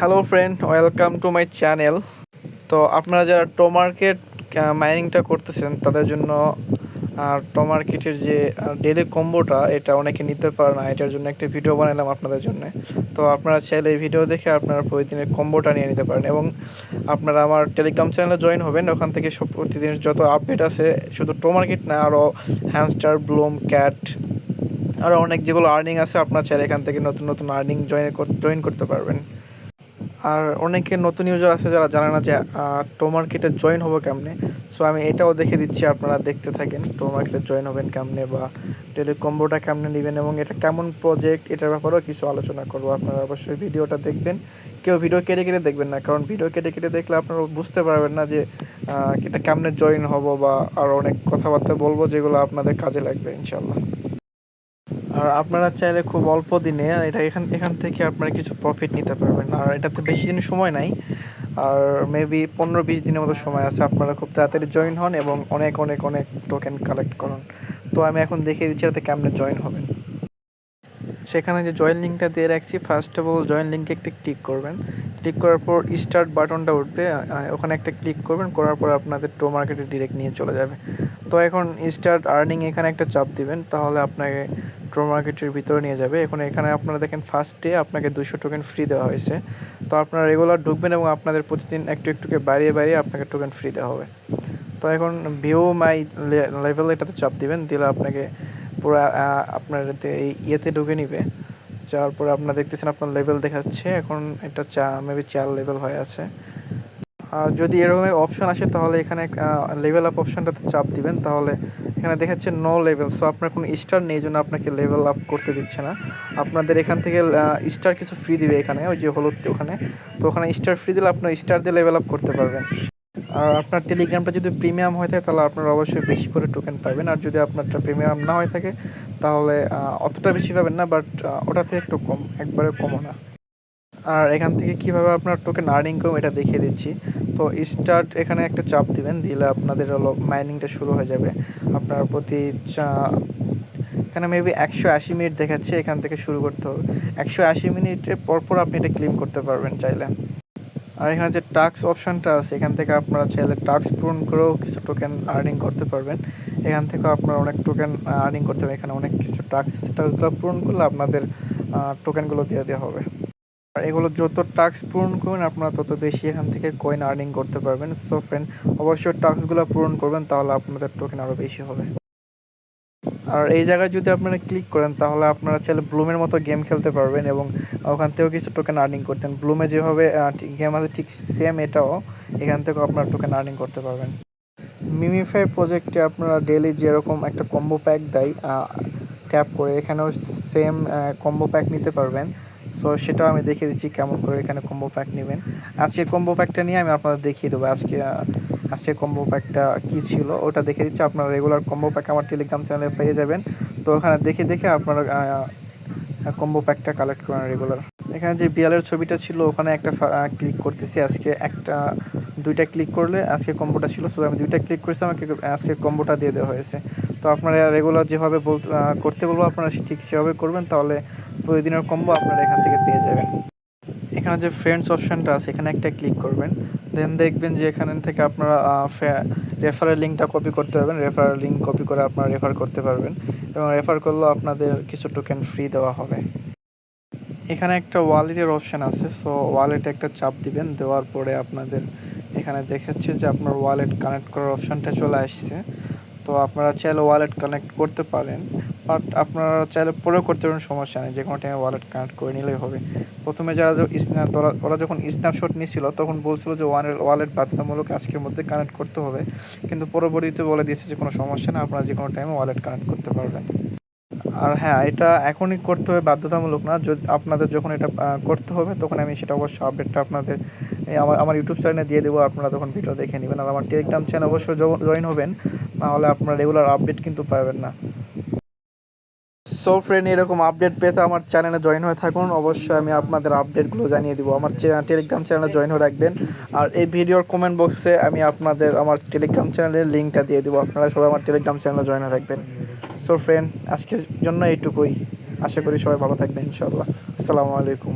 Hello friend welcome to my channel তো আপনারা যারা টো মার্কেট মাইনিংটা করতেছেন, তাদের জন্য টো মার্কেটের যে ডেলি কম্বোটা এটা অনেকে নিতে পারে না। এটার জন্য একটা ভিডিও বানালাম আপনাদের জন্য। তো আপনারা চাইলে এই ভিডিও দেখে আপনারা প্রতিদিনের কম্বোটা নিয়ে নিতে পারেন। এবং আপনারা আমার টেলিগ্রাম চ্যানেলে জয়েন হবেন। ওখান থেকে সব প্রতিদিনের যত আপডেট আছে, শুধু টো মার্কেট না আরও হ্যামস্টার ব্লুম ক্যাট আরও অনেক যেগুলো আর্নিং আছে, আপনার চাইলে এখান থেকে নতুন নতুন আর্নিং জয়েন জয়েন করতে পারবেন। আর অনেকে নতুন ইউজার আছে যারা জানে না যে টো মার্কেটে জয়েন হব কেমনে? সো আমি এটাও দেখে দিচ্ছি, আপনারা দেখতে থাকেন টো মার্কেটে জয়েন হবেন কেমনে বা টেলি কম্বোটা কেমনে নেবেন এবং এটা কেমন প্রজেক্ট এটার ব্যাপারেও কিছু আলোচনা করব। আপনারা অবশ্যই ভিডিওটা দেখবেন। কেউ ভিডিও কেটে কেটে দেখবেন না, কারণ ভিডিও কেটে কেটে দেখলে আপনারা বুঝতে পারবেন না যে এটা কেমনে জয়েন হব বা আরও অনেক কথাবার্তা বলব যেগুলো আপনাদের কাজে লাগবে ইনশাল্লাহ আর আপনারা চাইলে খুব অল্প দিনে এটা এখান এখান থেকে আপনারা কিছু প্রফিট নিতে পারবেন। আর এটাতে বেশি দিন সময় নাই। আর মেবি পনেরো বিশ দিনের মতো সময় আছে। আপনারা খুব তাড়াতাড়ি জয়েন হন এবং অনেক অনেক অনেক টোকেন কালেক্ট করুন। তো আমি এখন দেখিয়ে দিচ্ছি এটাতে কেমনে জয়েন হবেন। সেখানে যে জয়েন লিঙ্কটা দিয়ে রাখছি ফার্স্ট অফ অল জয়েন লিঙ্কে একটা ক্লিক করবেন। ক্লিক করার পর স্টার্ট বাটনটা উঠবে। ওখানে একটা ক্লিক করবেন। করার পর আপনাদের টো মার্কেটে ডিরেক্ট নিয়ে চলে যাবে। তো এখন স্টার্ট আর্নিং এখানে একটা চাপ দিবেন। তাহলে আপনাকে টো মার্কেটের ভিতরে নিয়ে যাবে। এখন এখানে আপনারা দেখেন ফার্স্ট ডে আপনাকে দুশো টোকেন ফ্রি দেওয়া হয়েছে। তো আপনারা রেগুলার ঢুকবেন এবং আপনাদের প্রতিদিন একটু একটুকে বাড়িয়ে বাড়িয়ে আপনাকে টোকেন ফ্রি দেওয়া হবে। তো এখন ভিউ মাই লেভেল এটাতে চাপ দিবেন, দিলে আপনাকে পুরো আপনার এই ইয়েতে ঢুকে নিবে। যাওয়ার পরে আপনারা দেখতেছেন আপনার লেভেল দেখাচ্ছে, এখন এটা চা মেবি চার লেভেল হয়ে আছে। যদি এরকম অপশন আসে, তাহলে এখানে লেভেল আপ অপশনটাতে চাপ দিবেন। তাহলে এখানে দেখাচ্ছে নো লেভেল সো আপনার কোনো স্টার নেই জন্য আপনাকে লেভেল আপ করতে দিচ্ছে না। আপনাদের এখান থেকে স্টার কিছু ফ্রি দিবে এখানে, ওই যে হলুদ ওখানে। তো ওখানে স্টার ফ্রি দিলে আপনার স্টার দিয়ে লেভেল আপ করতে পারবেন। আর আপনার টেলিগ্রামটা যদি প্রিমিয়াম হয়ে থাকে, তাহলে আপনারা অবশ্যই বেশি করে টোকেন পাবেন। আর যদি আপনারটা প্রিমিয়াম না হয়ে থাকে, তাহলে অতটা বেশি পাবেন না বাট ওটাতে একটু কম একবারে কমও না। আর এখান থেকে কীভাবে আপনার টোকেন আর্নিং করুন এটা দেখিয়ে দিচ্ছি। তো স্টার্ট এখানে একটা চাপ দিবেন, দিলে আপনাদের হলো মাইনিংটা শুরু হয়ে যাবে। আপনার প্রতি এখানে মেবি একশো আশি মিনিট দেখাচ্ছে, এখান থেকে শুরু করতে হবে। একশো আশি মিনিটের পরপর আপনি এটা ক্লেম করতে পারবেন চাইলে। আর এখানে যে টাস্ক অপশানটা আছে, এখান থেকে আপনারা চাইলে টাস্ক পূরণ করেও কিছু টোকেন আর্নিং করতে পারবেন। এখান থেকেও আপনারা অনেক টোকেন আর্নিং করতে পারবেন। এখানে অনেক কিছু টাস্ক আছে টাস্কগুলো পূরণ করলে আপনাদের টোকেনগুলো দিয়ে দেওয়া হবে। এগুলো যত টাস্ক পূরণ করবেন, আপনারা তত বেশি এখান থেকে কয়েন আর্নিং করতে পারবেন। সো ফ্রেন্ড অবশ্যই টাস্কগুলো পূরণ করবেন, তাহলে আপনাদের টোকেন আরও বেশি হবে। আর এই জায়গায় যদি আপনারা ক্লিক করেন, তাহলে আপনারা চাইলে ব্লুমের মতো গেম খেলতে পারবেন এবং ওখান থেকেও কিছু টোকেন আর্নিং করতেন। ব্লুমে যেভাবে গেম আছে ঠিক সেম এটাও এখান থেকেও আপনারা টোকেন আর্নিং করতে পারবেন। মিমিফাই প্রজেক্টে আপনারা ডেলি যেরকম একটা কম্বো প্যাক দেয় ট্যাপ করে, এখানেও সেম কম্বো প্যাক নিতে পারবেন। সো সেটাও আমি দেখিয়ে দিচ্ছি কেমন করে এখানে কম্বো প্যাক নেবেন। আজকে কম্বো প্যাকটা নিয়ে আমি আপনাদের দেখিয়ে দেবো আজকে আজকে কম্বো প্যাকটা কী ছিল। ওটা দেখে দিচ্ছি, আপনারা রেগুলার কম্বো প্যাক আমার টেলিগ্রাম চ্যানেলে পেয়ে যাবেন। তো ওখানে দেখে দেখে আপনারা কম্বো প্যাকটা কালেক্ট করেন রেগুলার এখানে যে বিয়ালের ছবিটা ছিল, ওখানে একটা ক্লিক করতেছি, আজকে একটা, দুইটা ক্লিক করলে আজকে কম্বোটা ছিল। সো আমি দুইটা ক্লিক করেছি, আমাকে আজকে কম্বোটা দিয়ে দেওয়া হয়েছে। তো আপনারা রেগুলার যেভাবে বল করতে বলব, আপনারা ঠিক সেভাবে করবেন, তাহলে প্রতিদিনের কম্বো আপনারা এখান থেকে পেয়ে যাবেন। এখানে যে ফ্রেন্ডস অপশানটা আছে, এখানে একটা ক্লিক করবেন। দেন দেখবেন যে এখান থেকে আপনারা রেফারের লিঙ্কটা কপি করতে পারবেন। রেফারের লিঙ্ক কপি করে আপনারা রেফার করতে পারবেন। এবং রেফার করলেও আপনাদের কিছু টোকেন ফ্রি দেওয়া হবে। এখানে একটা ওয়ালেটের অপশান আছে সো ওয়ালেটে একটা চাপ দিবেন, দেওয়ার পরে আপনাদের এখানে দেখাচ্ছে যে আপনার ওয়ালেট কানেক্ট করার অপশানটা চলে আসছে। তো আপনারা চাইলে ওয়ালেট কানেক্ট করতে পারেন বাট আপনারা চাইলে পরেও করতে পারেন, সমস্যা নেই যে কোনো টাইমে ওয়ালেট কানেক্ট করে নিলেই হবে। প্রথমে যারা স্ন্যাপ ওরা যখন স্ন্যাপশট নিয়েছিল তখন বলছিল যে ওয়ানের ওয়ালেট বাধ্যতামূলক আজকের মধ্যে কানেক্ট করতে হবে, কিন্তু পরবর্তীতে বলে দিয়েছে যে কোনো সমস্যা না, আপনারা যে কোনো টাইমে ওয়ালেট কানেক্ট করতে পারবেন। আর হ্যাঁ এটা এখনই করতে হবে, বাধ্যতামূলক না। যদি আপনাদের যখন এটা করতে হবে, তখন আমি সেটা অবশ্যই আপডেটটা আপনাদের আমার আমার ইউটিউব চ্যানেলে দিয়ে দেবো, আপনারা তখন ভিডিও দেখে নেবেন। আর আমার টেলিগ্রাম চ্যানেল অবশ্যই জয়েন হবেন, নাহলে আপনারা রেগুলার আপডেট কিন্তু পাবেন না। সো ফ্রেন্ড এরকম আপডেট পেতে আমার চ্যানেলে জয়েন হয়ে থাকুন। অবশ্যই আমি আপনাদের আপডেটগুলো জানিয়ে দিব। আমার টেলিগ্রাম চ্যানেলে জয়েন হয়ে রাখবেন। আর এই ভিডিওর কমেন্ট বক্সে আমি আপনাদের, আমার টেলিগ্রাম চ্যানেলের লিঙ্কটা দিয়ে দেবো। আপনারা সবাই আমার টেলিগ্রাম চ্যানেলে জয়েন হয়ে থাকবেন। সো ফ্রেন্ড আজকের জন্য এইটুকুই। আশা করি সবাই ভালো থাকবেন ইনশাআল্লাহ। আসসালামু আলাইকুম।